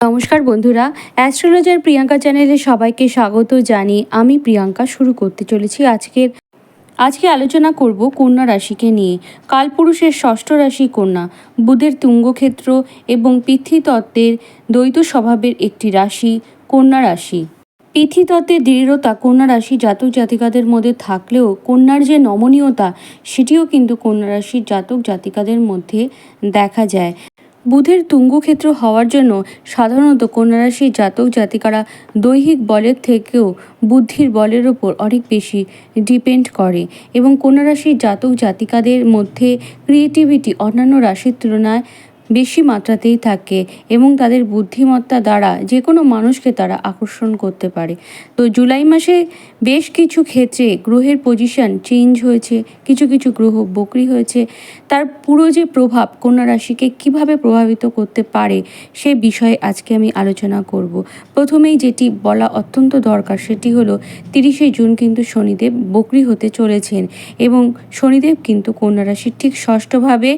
নমস্কার বন্ধুরা, অ্যাস্ট্রোলজার প্রিয়াঙ্কা চ্যানেলে সবাইকে স্বাগত জানি আমি প্রিয়াঙ্কা শুরু করতে চলেছি আজকের, আজকে আলোচনা করব কন্যা রাশিকে নিয়ে। কালপুরুষের ষষ্ঠ রাশি কন্যা, বুধের তুঙ্গক্ষেত্র এবং পৃথ্বীতত্ত্বের দ্বৈত স্বভাবের একটি রাশি, কন্যা রাশি। পৃথিতত্ত্বের দৃঢ়তা কন্যা রাশি জাতক জাতিকাদের মধ্যে থাকলেও কন্যার যে নমনীয়তা, সেটিও কিন্তু কন্যা রাশির জাতক জাতিকাদের মধ্যে দেখা যায়। বুধের তুঙ্গক্ষেত্র হওয়ার জন্য সাধারণত কন্যারাশির জাতক জাতিকারা দৈহিক বলের থেকেও বুদ্ধির বলের ওপর অনেক বেশি ডিপেন্ড করে এবং কন্যারাশির জাতক জাতিকাদের মধ্যে ক্রিয়েটিভিটি অন্যান্য রাশির তুলনায় বেশি মাত্রাতেই থাকে এবং তাদের বুদ্ধিমত্তা দ্বারা যে কোনো মানুষকে তারা আকর্ষণ করতে পারে। তো জুলাই মাসে বেশ কিছু ক্ষেত্রে গ্রহের পজিশন চেঞ্জ হয়েছে, কিছু কিছু গ্রহ বকরি হয়েছে। তার পুরো যে প্রভাব কন্যা রাশিকে কীভাবে প্রভাবিত করতে পারে সে বিষয়ে আজকে আমি আলোচনা করব। প্রথমেই যেটি বলা অত্যন্ত দরকার সেটি হলো তিরিশে জুন কিন্তু শনিদেব বকরি হতে চলেছেন এবং শনিদেব কিন্তু কন্যা রাশির ঠিক ষষ্ঠভাবে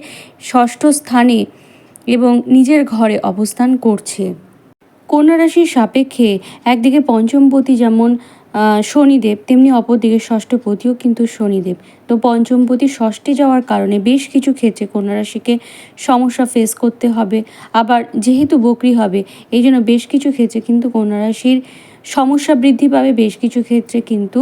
ষষ্ঠ স্থানে এবং নিজের ঘরে অবস্থান করছে। কন্যা রাশির সাপেক্ষে একদিকে পঞ্চমপতি যেমন শনিদেব, তেমনি অপরদিকে ষষ্ঠপতিও কিন্তু শনিদেব। তো পঞ্চমপতি ষষ্ঠে যাওয়ার কারণে বেশ কিছু ক্ষেত্রে কন্যা রাশিকে সমস্যা ফেস করতে হবে। আবার যেহেতু বকরি হবে, এই জন্য বেশ কিছু ক্ষেত্রে কিন্তু কন্যা রাশির সমস্যা বৃদ্ধি পাবে। বেশ কিছু ক্ষেত্রে কিন্তু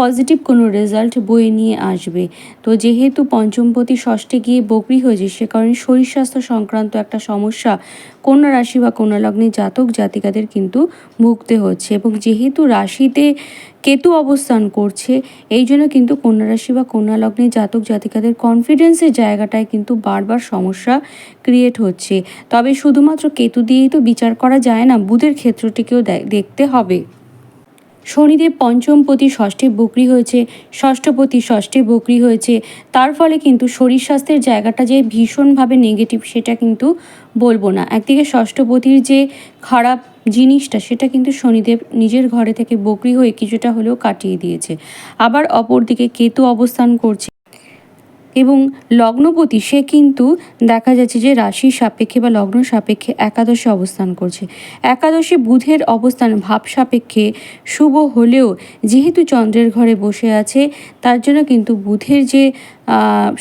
পজিটিভ কোনো রেজাল্ট বয়ে নিয়ে আসবে। তো যেহেতু পঞ্চমপতি ষষ্ঠে গিয়ে বকরি হয়েছে, সে কারণে শরীর স্বাস্থ্য সংক্রান্ত একটা সমস্যা কন্যা রাশি বা কন্যা লগ্নে জাতক জাতিকাদের কিন্তু ভুগতে হচ্ছে এবং যেহেতু রাশিতে কেতু অবস্থান করছে, এই জন্য কিন্তু কন্যা রাশি বা কন্যা লগ্নে জাতক জাতিকাদের কনফিডেন্সের জায়গাটায় কিন্তু বারবার সমস্যা ক্রিয়েট হচ্ছে। তবে শুধুমাত্র কেতু দিয়েই তো বিচার করা যায় না, বুধের ক্ষেত্রটিকেও দেখতে হবে। শনিদেব পঞ্চমপতি ষষ্ঠে বকরি হয়েছে ষষ্ঠপতি ষষ্ঠে বকরি হয়েছে। তার ফলে কিন্তু শরীর স্বাস্থ্যের জায়গাটা যে ভীষণভাবে নেগেটিভ সেটা কিন্তু বলব না। একদিকে ষষ্ঠপতির যে খারাপ জিনিসটা, সেটা কিন্তু শনিদেব নিজের ঘরে থেকে বকরি হয়ে কিছুটা হলেও কাটিয়ে দিয়েছে। আবার অপরদিকে কেতু অবস্থান করছে। এবং লগ্নপতি, সে কিন্তু দেখা যাচ্ছে যে রাশি সাপেক্ষে বা লগ্ন সাপেক্ষে একাদশে অবস্থান করছে। একাদশে বুধের অবস্থান ভাব সাপেক্ষে শুভ হলেও যেহেতু চন্দ্রের ঘরে বসে আছে, তার জন্য কিন্তু বুধের যে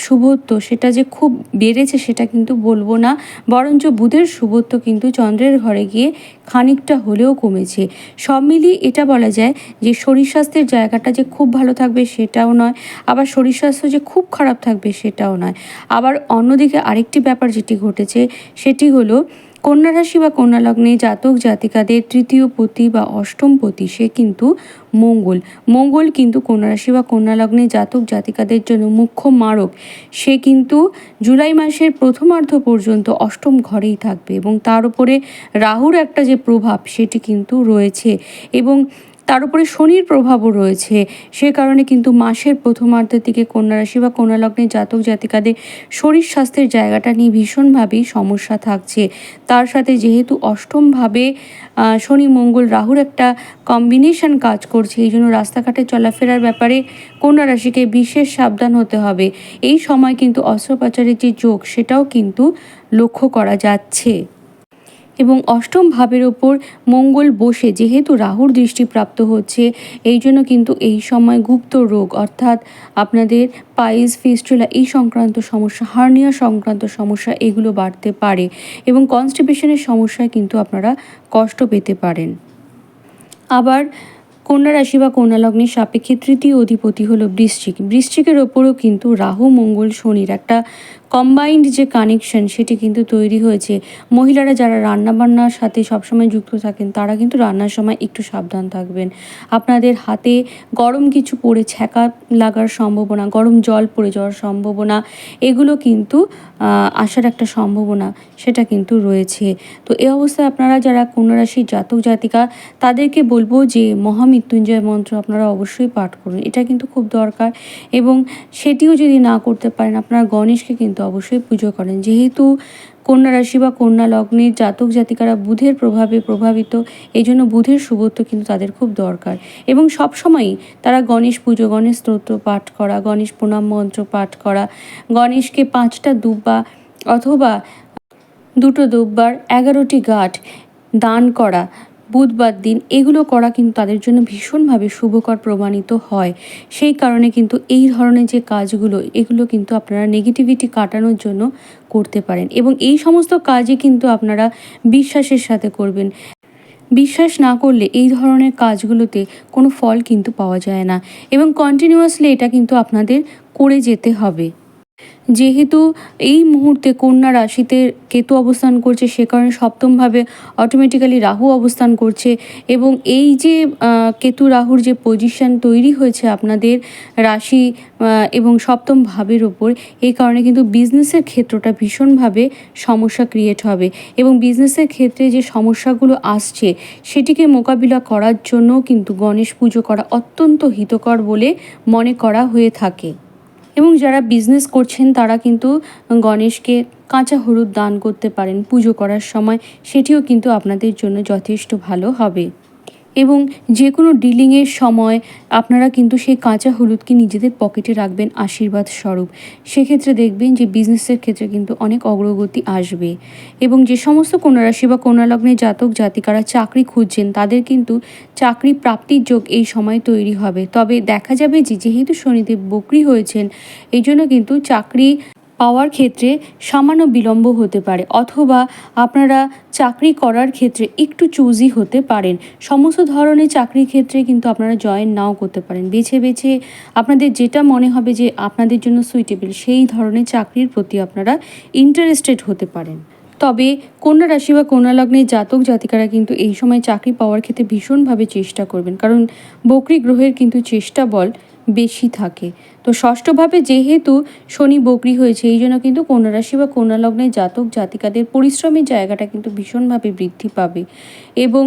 শুভত্ব সেটা যে খুব বেড়েছে সেটা কিন্তু বলব না। বরঞ্চ বুধের শুভত্ব কিন্তু চন্দ্রের ঘরে গিয়ে খানিকটা হলেও কমেছে। সব মিলিয়ে এটা বলা যায় যে শরীর স্বাস্থ্যের জায়গাটা যে খুব ভালো থাকবে সেটাও নয়, আবার শরীর স্বাস্থ্য যে খুব খারাপ থাকবে সেটাও নয়। আবার অন্যদিকে আরেকটি ব্যাপার যেটি ঘটেছে সেটি হলো কন্যা রাশি বা কন্যা লগ্নে জাতক জাতিকাদের তৃতীয় পতি বা অষ্টম পতি, সে কিন্তু মঙ্গল। মঙ্গল কিন্তু কন্যা রাশি বা কন্যা লগ্নে জাতক জাতিকাদের জন্য মুখ্য মারক। সে কিন্তু জুলাই মাসের প্রথমার্ধ পর্যন্ত অষ্টম ঘরেই থাকবে এবং তার উপরে রাহুর একটা যে প্রভাব, সেটি কিন্তু রয়েছে। এবং তার উপরে শনির প্রভাবও রয়েছে। সে কারণে কিন্তু মাসের প্রথমার্ধের দিকে কন্যা রাশি বা কন্যা লগ্নের জাতক জাতিকাদের শরীর স্বাস্থ্যের জায়গাটা নিয়ে ভীষণভাবেই সমস্যা থাকছে। তার সাথে যেহেতু অষ্টমভাবে শনি, মঙ্গল, রাহুর একটা কম্বিনেশন কাজ করছে, এই জন্য রাস্তাঘাটে চলাফেরার ব্যাপারে কন্যা রাশিকে বিশেষ সাবধান হতে হবে। এই সময় কিন্তু অস্ত্রোপচারের যে যোগ, সেটাও কিন্তু লক্ষ্য করা যাচ্ছে। এবং অষ্টম ভাবের ওপর মঙ্গল বসে, যেহেতু রাহুর দৃষ্টিপ্রাপ্ত হচ্ছে, এই জন্য কিন্তু এই সময় গুপ্ত রোগ, অর্থাৎ আপনাদের পাইস ফিস্টুলা, এই সংক্রান্ত সমস্যা, হার্নিয়া সংক্রান্ত সমস্যা, এগুলো বাড়তে পারে এবং কনস্টিপেশনের সমস্যায় কিন্তু আপনারা কষ্ট পেতে পারেন। আবার কন্যা রাশি বা কন্যা লগ্নের সাপেক্ষে তৃতীয় অধিপতি হলো বৃশ্চিক। বৃশ্চিকের ওপরও কিন্তু রাহু, মঙ্গল, শনির একটা কম্বাইন্ড যে কানেকশন সেটি কিন্তু তৈরি হয়েছে। মহিলারা যারা রান্নাবান্নার সাথে সবসময় যুক্ত থাকেন, তারা কিন্তু রান্নার সময় একটু সাবধান থাকবেন। আপনাদের হাতে গরম কিছু পড়ে ছ্যাঁকা লাগার সম্ভাবনা, গরম জল পড়ে যাওয়ার সম্ভাবনা, এগুলো কিন্তু আসার একটা সম্ভাবনা সেটা কিন্তু রয়েছে। তো এ অবস্থায় আপনারা যারা রাশির জাতক জাতিকা, তাদেরকে বলব যে মহামৃত্যুঞ্জয় মন্ত্র আপনারা অবশ্যই পাঠ করুন। এটা কিন্তু খুব দরকার এবং সেটিও যদি না করতে পারেন, আপনারা গণেশকে কিন্তু কিন্তু অবশ্যই পুজো করেন। যেহেতু কন্যা রাশি বা কন্যা লগ্নের জাতক জাতিকারা বুধের প্রভাবে প্রভাবিত, এই জন্য বুধের শুভত্ব কিন্তু তাদের খুব দরকার। এবং সবসময়ই তারা গণেশ পুজো, গণেশ স্তোত্র পাঠ করা, গণেশ প্রণাম মন্ত্র পাঠ করা, গণেশকে পাঁচটা দুব্বা অথবা দুটো দুববার এগারোটি গাঠ দান করা বুধবার দিন এগুলো করা কিন্তু তাদের জন্য ভীষণভাবে শুভকর প্রমাণিত হয়। সেই কারণে কিন্তু এই ধরনের যে কাজগুলো, এগুলো কিন্তু আপনারা নেগেটিভিটি কাটানোর জন্য করতে পারেন। এবং এই সমস্ত কাজই কিন্তু আপনারা বিশ্বাসের সাথে করবেন। বিশ্বাস না করলে এই ধরনের কাজগুলোতে কোনো ফল কিন্তু পাওয়া যায় না। এবং কন্টিনিউয়াসলি এটা কিন্তু আপনাদের করে যেতে হবে। যেহেতু এই মুহূর্তে কন্যা রাশিতে কেতু অবস্থান করছে, সে কারণে সপ্তমভাবে অটোমেটিক্যালি রাহু অবস্থান করছে এবং এই যে কেতু রাহুর যে পজিশন তৈরি হয়েছে আপনাদের রাশি এবং সপ্তম ভাবের ওপর, এই কারণে কিন্তু বিজনেসের ক্ষেত্রটা ভীষণভাবে সমস্যা ক্রিয়েট হবে এবং বিজনেসের ক্ষেত্রে যে সমস্যাগুলো আসছে, সেটিকে মোকাবিলা করার জন্য কিন্তু গণেশ পুজো করা অত্যন্ত হিতকর বলে মনে করা হয়ে থাকে। এবং যারা বিজনেস করছেন, তারা কিন্তু গণেশকে কাঁচা হলুদ দান করতে পারেন পুজো করার সময়। সেটিও কিন্তু আপনাদের জন্য যথেষ্ট ভালো হবে। এবং যে কোনো ডিলিংয়ের সময় আপনারা কিন্তু সেই কাঁচা হলুদকে নিজেদের পকেটে রাখবেন আশীর্বাদ স্বরূপ। সেক্ষেত্রে দেখবেন যে বিজনেসের ক্ষেত্রে কিন্তু অনেক অগ্রগতি আসবে। এবং যে সমস্ত কন্যা রাশি বা কন্যা লগ্নে জাতক জাতিকারা চাকরি খুঁজছেন, তাদের কিন্তু চাকরি প্রাপ্তির যোগ এই সময় তৈরি হবে। তবে দেখা যাবে যে যেহেতু শনিদেব বকরি হয়েছেন এই জন্য কিন্তু চাকরি পাওয়ার ক্ষেত্রে সামান্য বিলম্ব হতে পারে অথবা আপনারা চাকরি করার ক্ষেত্রে একটু চুজি হতে পারেন। সমস্ত ধরনের চাকরির ক্ষেত্রে কিন্তু আপনারা জয়েন নাও করতে পারেন। বেছে বেছে আপনাদের যেটা মনে হবে যে আপনাদের জন্য সুইটেবল সেই ধরনের চাকরির প্রতি আপনারা ইন্টারেস্টেড হতে পারেন। তবে কন্যা রাশি বা কন্যা জাতক জাতিকারা কিন্তু এই সময় চাকরি পাওয়ার ক্ষেত্রে ভীষণভাবে চেষ্টা করবেন। কারণ বকরি গ্রহের কিন্তু চেষ্টা বল বেশি থাকে। তো ষষ্ঠভাবে যেহেতু শনি বকরি হয়েছে, এই জন্য কিন্তু কন্যা রাশি বা কন্যা লগ্নের জাতক জাতিকাদের পরিশ্রমের জায়গাটা কিন্তু ভীষণভাবে বৃদ্ধি পাবে। এবং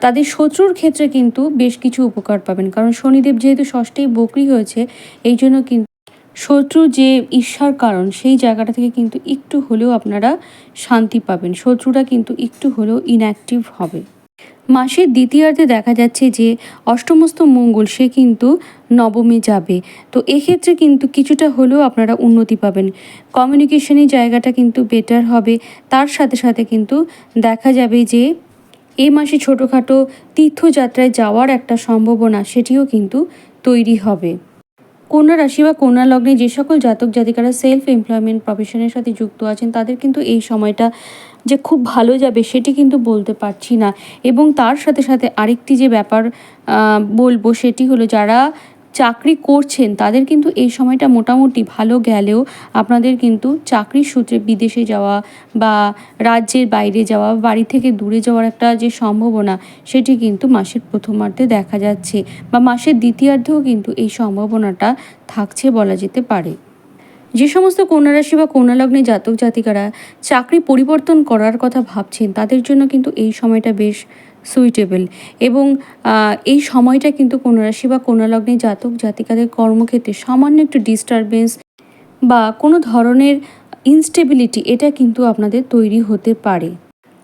তাদের শত্রুর ক্ষেত্রে কিন্তু বেশ কিছু উপকার পাবেন। কারণ শনিদেব যেহেতু ষষ্ঠেই বকরি হয়েছে, এই জন্য কিন্তু শত্রু যে ঈর্ষার কারণ, সেই জায়গাটা থেকে কিন্তু একটু হলেও আপনারা শান্তি পাবেন। শত্রুরা কিন্তু একটু হলেও ইনঅ্যাক্টিভ হবে। মাসের দ্বিতীয়ার্ধে দেখা যাচ্ছে যে অষ্টমস্ত মঙ্গল, সে কিন্তু নবমে যাবে। তো এক্ষেত্রে কিন্তু কিছুটা হলেও আপনারা উন্নতি পাবেন। কমিউনিকেশনের জায়গাটা কিন্তু বেটার হবে। তার সাথে সাথে কিন্তু দেখা যাবে যে এই মাসে ছোটোখাটো তীর্থযাত্রায় যাওয়ার একটা সম্ভাবনা, সেটিও কিন্তু তৈরি হবে। কন্যা রাশি বা কন্যা লগ্নে যে সকল জাতক জাতিকারা সেলফ এমপ্লয়মেন্ট প্রফেশনের সাথে যুক্ত আছেন, তাদের কিন্তু এই সময়টা যে খুব ভালো যাবে সেটি কিন্তু বলতে পারছি না। এবং তার সাথে সাথে আরেকটি যে ব্যাপার বলব সেটি হলো যারা চাকরি করছেন, তাদের কিন্তু এই সময়টা মোটামুটি ভালো গেলেও আপনাদের কিন্তু চাকরির সূত্রে বিদেশে যাওয়া বা রাজ্যের বাইরে যাওয়া, বাড়ি থেকে দূরে যাওয়ার একটা যে সম্ভাবনা, সেটি কিন্তু মাসের প্রথমার্ধে দেখা যাচ্ছে বা মাসের দ্বিতীয়ার্ধেও কিন্তু এই সম্ভাবনাটা থাকছে বলা যেতে পারে। যে সমস্ত কন্যা রাশি বা কন্যালগ্নে জাতক জাতিকারা চাকরি পরিবর্তন করার কথা ভাবছেন, তাদের জন্য কিন্তু এই সময়টা বেশ সুইটেবল এবং এই সময়টা কিন্তু কোনরাশি রাশি বা কোনালগ্নে লগ্নে জাতক জাতিকাদের কর্মক্ষেত্রে সামান্য একটু ডিস্টারবেন্স বা কোনো ধরনের ইনস্টেবিলিটি এটা কিন্তু আপনাদের তৈরি হতে পারে।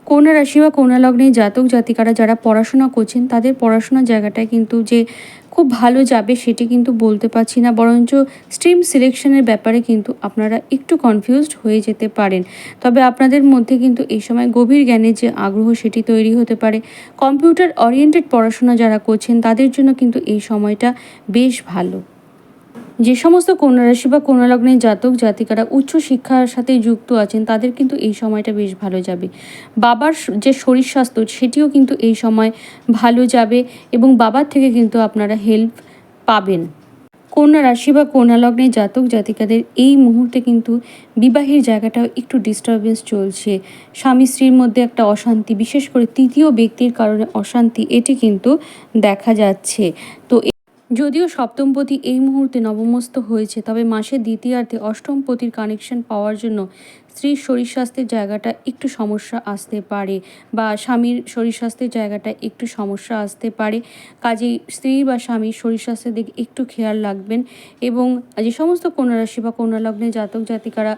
কন্যা রাশি বা কন্যা লগ্নে জাতক জাতিকারা যারা পড়াশোনা করছেন, তাদের পড়াশোনার জায়গাটায় কিন্তু যে খুব ভালো যাবে সেটি কিন্তু বলতে পারছি না। বরঞ্চ স্ট্রিম সিলেকশনের ব্যাপারে কিন্তু আপনারা একটু কনফিউজড হয়ে যেতে পারেন। তবে আপনাদের মধ্যে কিন্তু এই সময় গভীর জ্ঞানের যে আগ্রহ সেটি তৈরি হতে পারে। কম্পিউটার ওরিয়েন্টেড পড়াশোনা যারা করছেন, তাদের জন্য কিন্তু এই সময়টা বেশ ভালো। যে সমস্ত কন্যা রাশি বা কন্যা লগ্নের জাতক জাতিকারা উচ্চ শিক্ষার সাথে যুক্ত আছেন, তাদের কিন্তু এই সময়টা বেশ ভালো যাবে। বাবার যে শরীর স্বাস্থ্য, সেটিও কিন্তু এই সময় ভালো যাবে এবং বাবার থেকে কিন্তু আপনারা হেল্প পাবেন। কন্যা রাশি বা কন্যা জাতক জাতিকাদের এই মুহূর্তে কিন্তু বিবাহের জায়গাটাও একটু ডিস্টারবেন্স চলছে। স্বামী স্ত্রীর মধ্যে একটা অশান্তি, বিশেষ করে তৃতীয় ব্যক্তির কারণে অশান্তি, এটি কিন্তু দেখা যাচ্ছে। তো যদিও সপ্তমপতি এই মুহূর্তে নবমস্ত হয়েছে, তবে মাসের দ্বিতীয়ার্ধে অষ্টমপতির কানেকশন পাওয়ার জন্য স্ত্রীর শরীর স্বাস্থ্যের জায়গাটা একটু সমস্যা আসতে পারে বা স্বামীর শরীর স্বাস্থ্যের জায়গাটা একটু সমস্যা আসতে পারে। কাজেই স্ত্রী বা স্বামীর শরীর স্বাস্থ্যের দিকে একটু খেয়াল রাখবেন এবং যে সমস্ত কন্যা রাশি বা কন্যা লগ্নে জাতক জাতিকারা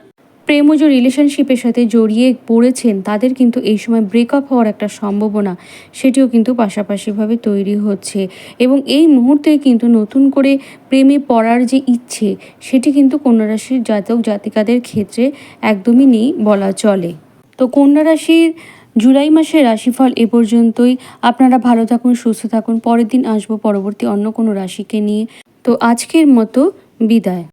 প্রেমজ রিলেশনশিপের সাথে জড়িয়ে পড়েছেন, তাদের কিন্তু এই সময় ব্রেকআপ হওয়ার একটা সম্ভাবনা সেটিও কিন্তু পাশাপাশিভাবে তৈরি হচ্ছে। এবং এই মুহূর্তে কিন্তু নতুন করে প্রেমে পড়ার যে ইচ্ছে, সেটি কিন্তু কন্যা রাশির জাতক জাতিকাদের ক্ষেত্রে একদমই নেই বলা চলে। তো কন্যা রাশির জুলাই মাসের রাশিফল এ পর্যন্তই। আপনারা ভালো থাকুন, সুস্থ থাকুন। পরের দিন আসব পরবর্তী অন্য কোনো রাশিকে নিয়ে। তো আজকের মতো বিদায়।